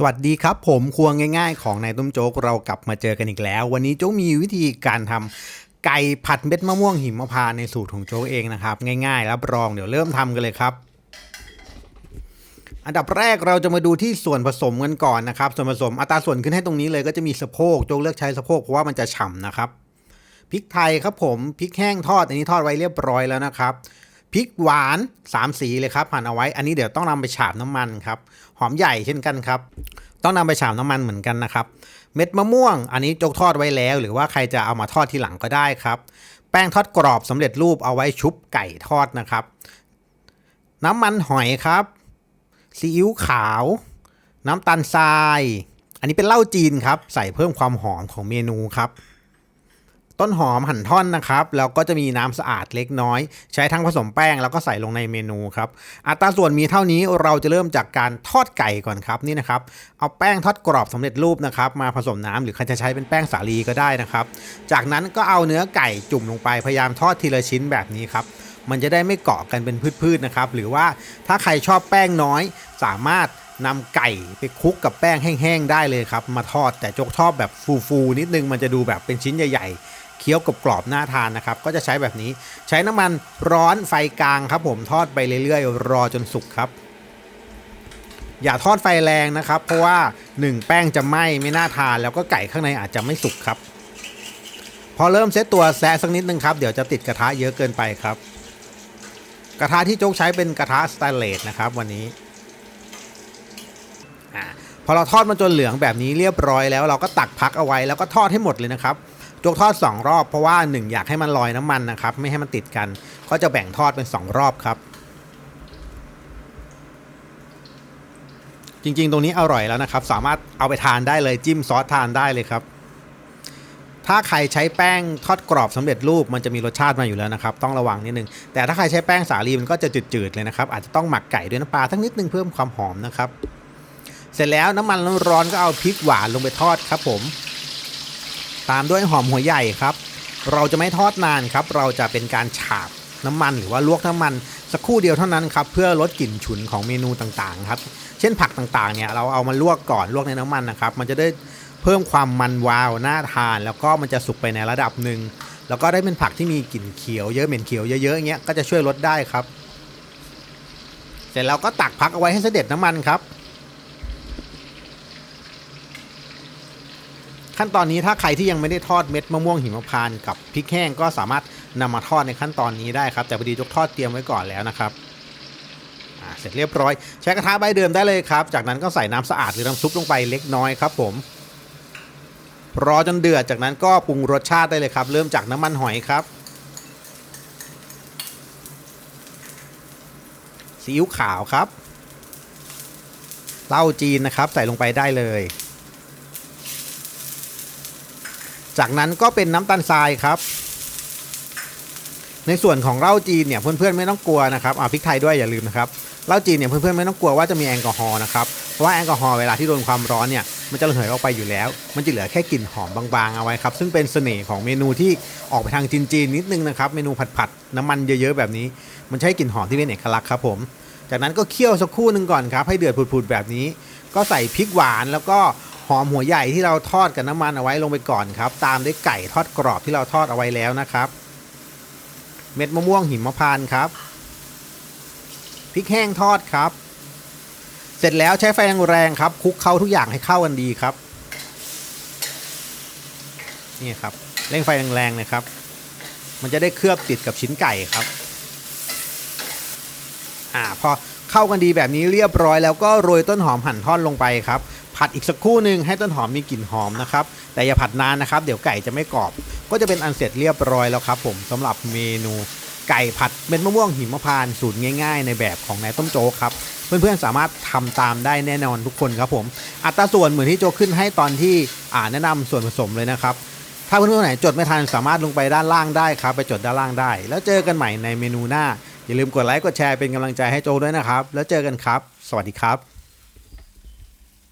สวัสดีครับ ผมครัวง่าย ๆ ของนายต้มโจ๊กเรากลับมาเจอกันอีกแล้ว วันนี้โจ๊กมีวิธีการทำไก่ผัดเม็ดมะม่วงหิมพานต์ในสูตรของโจ๊กเองนะครับ ง่ายๆรับรองเดี๋ยวเริ่มทำกันเลยครับ อันดับแรกเราจะมาดูที่ส่วนผสมกันก่อนนะครับ ส่วนผสมอัตราส่วนขึ้นให้ตรงนี้เลยก็จะมีสะโพกโจ๊กเลือกใช้สะโพกเพราะว่ามันจะฉ่ำนะครับพริกไทยครับผมพริกแห้งทอดอันนี้ทอดไว้เรียบร้อยแล้วนะครับ พริกหวาน 3 สีเลยครับหั่นเอาไว้ อันนี้เดี๋ยวต้องนำไปฉาบน้ำมันครับ หอมใหญ่เช่นกันครับ ต้องนำไปฉาบน้ำมันเหมือนกันนะครับ เม็ดมะม่วง อันนี้จกทอดไว้แล้ว หรือว่าใครจะเอามาทอดทีหลังก็ได้ครับ แป้งทอดกรอบสำเร็จรูปเอาไว้ชุบไก่ทอดนะครับ น้ำมันหอยครับ ซีอิ๊วขาว น้ำตาลทราย อันนี้เป็นเหล้าจีนครับ ใส่เพิ่มความหอมของเมนูครับ ต้นหอมหั่นท่อนนะครับ แล้วก็จะมีน้ำสะอาดเล็กน้อย ใช้ทั้งผสมแป้งแล้วก็ใส่ลงในเมนูครับอัตราส่วนมีเท่านี้เราจะเริ่มจากการทอดไก่ก่อนครับนี่นะครับเอาแป้งทอดกรอบสำเร็จรูปนะครับมาผสมน้ำหรือใครจะใช้เป็นแป้งสาลีก็ได้นะครับ จากนั้นก็เอาเนื้อไก่จุ่มลงไปพยายามทอดทีละชิ้นแบบนี้ครับมันจะได้ไม่เกาะกันเป็นพืชๆนะครับ หรือว่าถ้าใครชอบแป้งน้อย สามารถนำไก่ไปคลุกกับแป้งแห้งๆได้เลยครับ มาทอดแต่จกชอบแบบฟูๆนิดนึงมันจะดูแบบเป็นชิ้นใหญ่ๆ เคี้ยวกรอบๆน่าทานนะครับ ก็จะใช้แบบนี้ ใช้น้ำมันร้อนไฟกลางครับ ผมทอดไปเรื่อยๆ รอจนสุกครับ อย่าทอดไฟแรงนะครับ เพราะว่า 1 แป้งจะไหม้ไม่น่าทาน แล้วก็ไก่ข้างในอาจจะไม่สุกครับ พอเริ่มเซตตัวแซะสักนิดนึงครับ เดี๋ยวจะติดกระทะเยอะเกินไปครับ กระทะที่โจ๊กใช้เป็นกระทะสแตนเลสนะครับ วันนี้พอเราทอดมันจนเหลืองแบบนี้เรียบร้อยแล้วเราก็ตักพักเอาไว้แล้วก็ทอดให้หมดเลยนะครับ จกทอด 2 รอบเพราะว่า 1 อยากให้มันลอยน้ำมันนะครับ ไม่ให้มันติดกัน ก็จะแบ่งทอดเป็น 2 รอบครับ จริงๆ ตรงนี้อร่อยแล้วนะครับ สามารถเอาไปทานได้เลยจิ้มซอสทานได้เลยครับ ถ้าใครใช้แป้งทอดกรอบสำเร็จรูปมันจะมีรสชาติมาอยู่แล้วนะครับ ต้องระวังนิดนึง แต่ถ้าใครใช้แป้งสาลีมันก็จะจืดๆเลยนะครับ อาจจะต้องหมักไก่ด้วยน้ำปลาทั้งนิดนึงเพิ่มความหอมนะครับ เสร็จแล้วน้ำมันร้อนๆก็เอาพริกหวานลงไปทอดครับผม ตามด้วยหอมหัวใหญ่ครับ เราจะไม่ทอดนานครับ เราจะเป็นการฉาบน้ำมันหรือว่าลวกน้ำมันสักครู่เดียวเท่านั้นครับเพื่อลดกลิ่นฉุนของเมนูต่างๆครับเช่นผักต่างๆเนี่ยเราเอามาลวกก่อนลวกในน้ำมันนะครับ มันจะได้เพิ่มความมันวาวน่าทาน แล้วก็มันจะสุกไปในระดับหนึ่งแล้วก็ได้เป็นผักที่มีกลิ่นเขียวเยอะเหม็นเขียวเยอะๆอย่างเงี้ยก็จะช่วยลดได้ครับ เสร็จแล้วก็ตักพักเอาไว้ให้เสด็จน้ำมันครับ ขั้นตอนนี้ถ้าใครที่ยังไม่ได้ทอดเม็ดมะม่วงหิมพานต์กับพริกแห้งก็สามารถนำมาทอดในขั้นตอนนี้ได้ครับ แต่พอดียกทอดเตรียมไว้ก่อนแล้วนะครับเสร็จเรียบร้อย ใช้กระทะใบเดิมได้เลยครับ จากนั้นก็ใส่น้ำสะอาดหรือน้ำซุปลงไปเล็กน้อยครับ ผมรอจนเดือดจากนั้นก็ปรุงรสชาติได้เลยครับ เริ่มจากน้ำมันหอยครับซีอิ๊วขาวครับเหล้าจีนนะครับ ใส่ลงไปได้เลย จากนั้นก็เป็นน้ำตาลทรายครับ ในส่วนของเหล้าจีนเนี่ยเพื่อนๆไม่ต้องกลัวนะครับอ่าพริกไทยด้วยอย่าลืมนะครับเหล้าจีนเนี่ยเพื่อนๆไม่ต้องกลัวว่าจะมีแอลกอฮอล์นะครับเพราะว่าแอลกอฮอล์เวลาที่โดนความร้อนเนี่ยมันจะระเหยออกไปอยู่แล้ว มันจะเหลือแค่กลิ่นหอมบางๆเอาไว้ครับซึ่งเป็นเสน่ห์ของเมนูที่ออกไปทางจีนๆนิดนึงนะครับเมนูผัดๆน้ำมันเยอะๆแบบนี้ มันใช้กลิ่นหอมที่เป็นเอกลักษณ์ครับผม จากนั้นก็เคี่ยวสักครู่หนึ่งก่อนครับให้เดือดผุดๆแบบนี้ ก็ใส่พริกหวานแล้วก็ หอมหัวใหญ่ที่เราทอดกับน้ำมันเอาไว้ลงไปก่อนครับ ตามด้วยไก่ทอดกรอบที่เราทอดเอาไว้แล้วนะครับ เม็ดมะม่วงหิมพานต์ครับพริกแห้งทอดครับ เสร็จแล้วใช้ไฟแรงๆครับคลุกเข้าทุกอย่างให้เข้ากันดีครับนี่ครับเร่งไฟแรงๆเลยครับ มันจะได้เคลือบติดกับชิ้นไก่ครับอ่าพอเข้ากันดีแบบนี้เรียบร้อยแล้วก็โรยต้นหอมหั่นท่อนลงไปครับ ผัดอีกสักครู่หนึ่งให้ต้นหอมมีกลิ่นหอมนะครับ แต่อย่าผัดนานนะครับ เดี๋ยวไก่จะไม่กรอบ ก็จะเป็นอันเสร็จเรียบร้อยแล้วครับ ผมสำหรับเมนูไก่ผัดเม็ดมะม่วงหิมพานต์สูตรง่าย ๆ ในแบบของนายต้มโจ๊กครับ เพื่อนๆสามารถทำตามได้แน่นอนทุกคนครับผม อัตราส่วนเหมือนที่โจขึ้นให้ตอนที่อ่าแนะนำส่วนผสมเลยนะครับ ถ้าเพื่อนๆไหนจดไม่ทันสามารถลงไปด้านล่างได้ครับ ไปจดด้านล่างได้ แล้วเจอกันใหม่ในเมนูหน้า อย่าลืมกดไลค์กดแชร์เป็นกำลังใจให้โจด้วยนะครับ แล้วเจอกันครับ สวัสดีครับ